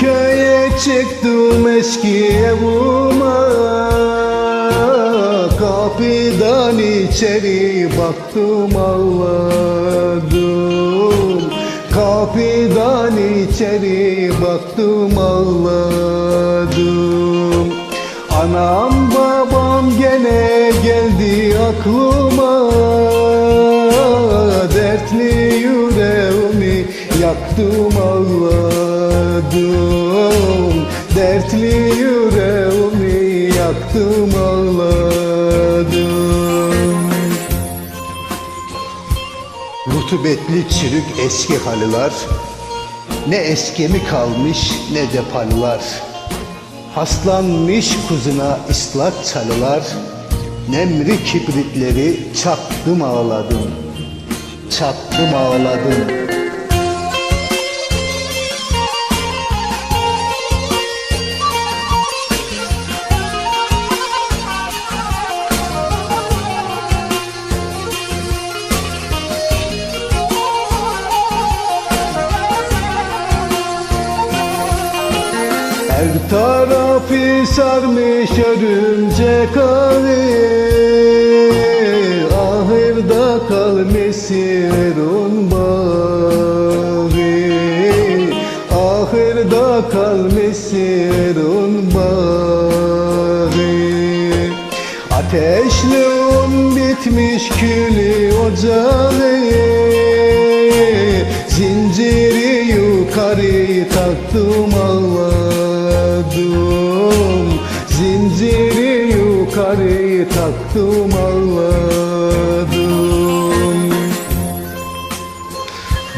köye çıktım eski evime Kapıdan içeri baktım ağladım. Kapıdan içeri baktım ağladım. Anam babam gene geldi aklıma. Dertli yüreğimi yaktım ağladım Dertli yüreğimi yaktım ağladım. Rutubetli çürük eski halılar. Ne eskemi kalmış ne de palılar Paslanmış kuzuna ıslak çalılar. Nemri kibritleri çaktım ağladım. Çaktım ağladım tarafı sarmış örümcek ağı Ahırda kalmış Erun bağı. Ahırda kalmış Erun bağı. Ateşli un bitmiş külü ocağı. Zinciri yukarı taktım ağladım Yukarı taktım ağladım.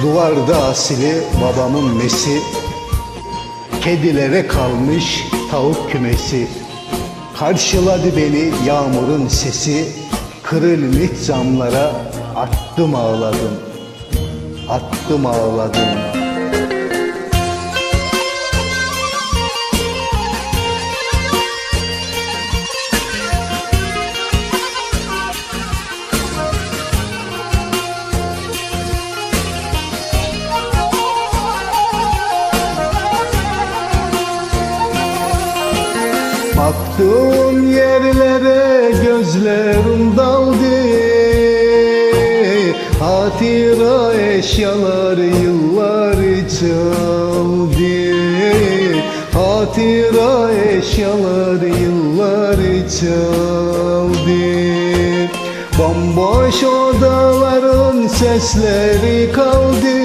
Duvarda asili babamın mesi. Kedilere kalmış tavuk kümesi. Karşıladı beni yağmurun sesi. Kırılmış camlara attım ağladım. Attım ağladım Baktığım yerlere gözlerim daldı. Hatıra eşyalar yılları çaldı. Hatıra eşyalar yılları çaldı. Bomboş odaların sesleri kaldı.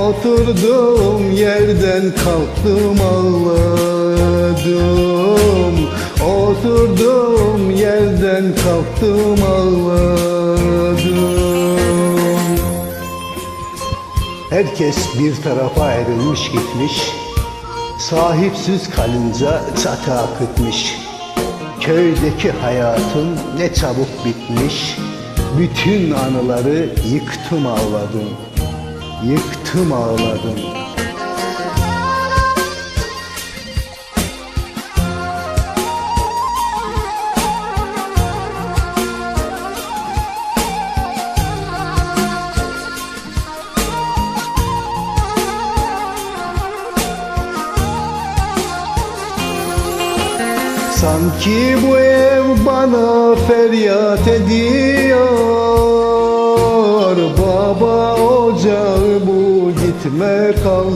Oturduğum yerden kalktım ağladım Oturduğum yerden kalktım ağladım. Herkes bir tarafa ayrılmış gitmiş Sahipsiz kalınca çatı akıtmış. Köydeki hayatım ne çabuk bitmiş Bütün anıları yıktım ağladım. Yıktım ağladım Sanki bu ev bana feryat ediyor. Baba ocağı bu gitme kal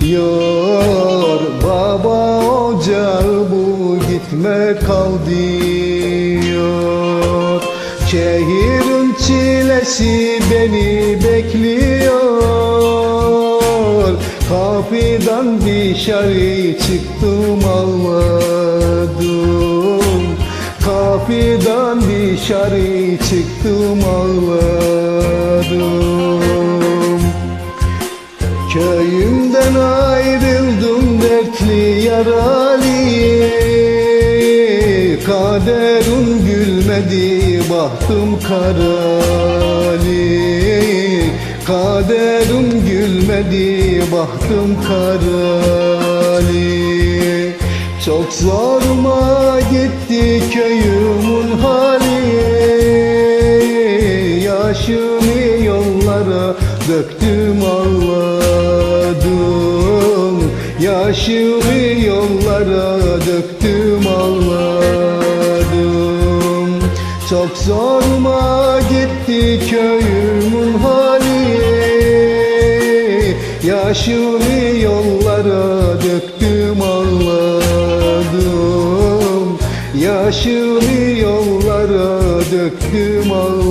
diyor. Baba ocağı bu gitme kal diyor. Şehrin çilesi beni bekliyor. Kapıdan dışarı çıktım ağladım dışarı çıktım ağladım Köyümden ayrıldım dertli yaralı Kaderim gülmedi bahtım karali. Kaderim gülmedi bahtım karali. Çok zoruma gitti köyümün hali Çok zoruma gitti köyümün hali. Yaşımı yollara döktüm ağladım Yaşımı yollara döktüm ağladım